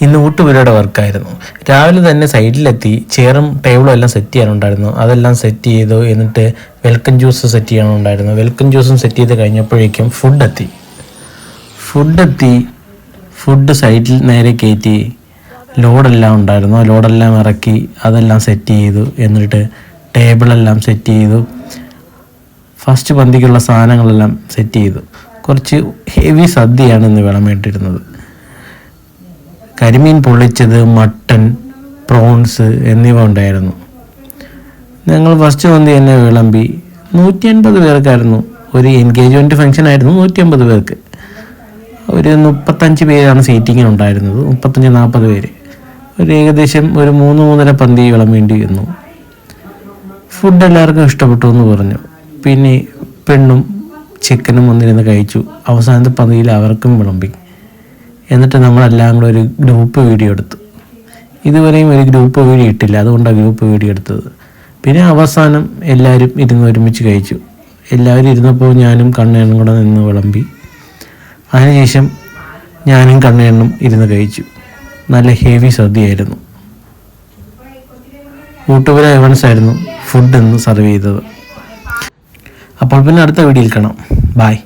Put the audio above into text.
ഇന്ന് ഊട്ടുപുരയുടെ വർക്കായിരുന്നു. രാവിലെ തന്നെ സൈഡിലെത്തി ചെയറും ടേബിളും എല്ലാം സെറ്റ് ചെയ്യാനുണ്ടായിരുന്നു. അതെല്ലാം സെറ്റ് ചെയ്തു എന്നിട്ട് വെൽക്കം ജ്യൂസ് സെറ്റ് ചെയ്യാനുണ്ടായിരുന്നു. വെൽക്കം ജ്യൂസും സെറ്റ് ചെയ്ത് കഴിഞ്ഞപ്പോഴേക്കും ഫുഡ് എത്തി. ഫുഡ് എത്തി. ഫുഡ് സൈഡിൽ നേരെ കയറ്റി ലോഡെല്ലാം ഉണ്ടായിരുന്നു. ലോഡെല്ലാം ഇറക്കി അതെല്ലാം സെറ്റ് ചെയ്തു എന്നിട്ട് ടേബിളെല്ലാം സെറ്റ് ചെയ്തു. ഫസ്റ്റ് പന്തിക്കുള്ള സാധനങ്ങളെല്ലാം സെറ്റ് ചെയ്തു. കുറച്ച് ഹെവി സദ്യയാണ് ഇന്ന് വിളമ്പേണ്ടിരുന്നത് കരിമീൻ പൊള്ളിച്ചത് മട്ടൻ പ്രോൺസ് എന്നിവ ഉണ്ടായിരുന്നു. ഞങ്ങൾ ഫസ്റ്റ് വന്ന് തന്നെ വിളമ്പി നൂറ്റി അൻപത് പേർക്കായിരുന്നു. ഒരു എൻഗേജ്മെന്റ് ഫംഗ്ഷൻ ആയിരുന്നു നൂറ്റി അൻപത് പേർക്ക്. ഒരു മുപ്പത്തഞ്ച് പേരാണ് സീറ്റിങ്ങിന് ഉണ്ടായിരുന്നത് മുപ്പത്തഞ്ച് നാൽപ്പത് പേര്. ഒരു ഏകദേശം ഒരു മൂന്ന് മൂന്നര പന്തി വിളമ്പേണ്ടി വന്നു. ഫുഡ് എല്ലാവർക്കും ഇഷ്ടപ്പെട്ടു എന്ന് പറഞ്ഞു. പിന്നെ പെണ്ണും ചിക്കനും വന്നിരുന്ന് കഴിച്ചു. അവസാനത്തെ പന്തിയിൽ അവർക്കും വിളമ്പി. എന്നിട്ട് നമ്മളെല്ലാം കൂടെ ഒരു ഗ്രൂപ്പ് വീഡിയോ എടുത്തു. ഇതുവരെയും ഒരു ഗ്രൂപ്പ് വീഡിയോ ഇട്ടില്ല. അതുകൊണ്ടാണ് ഗ്രൂപ്പ് വീഡിയോ എടുത്തത്. പിന്നെ അവസാനം എല്ലാവരും ഇരുന്ന് ഒരുമിച്ച് കഴിച്ചു. എല്ലാവരും ഇരുന്നപ്പോൾ ഞാനും കണ്ണേണ്ണും കൂടെ നിന്ന് വിളമ്പി. അതിനുശേഷം ഞാനും കണ്ണേണ്ണും ഇരുന്ന് കഴിച്ചു. നല്ല ഹെവി സദ്യയായിരുന്നു. യൂട്യൂബിലെ എവൻസ് ആയിരുന്നു ഫുഡ് ഇന്ന് സർവ് ചെയ്തത്. അപ്പോൾ പിന്നെ അടുത്ത വീഡിയോയിൽ കാണാം. ബായ്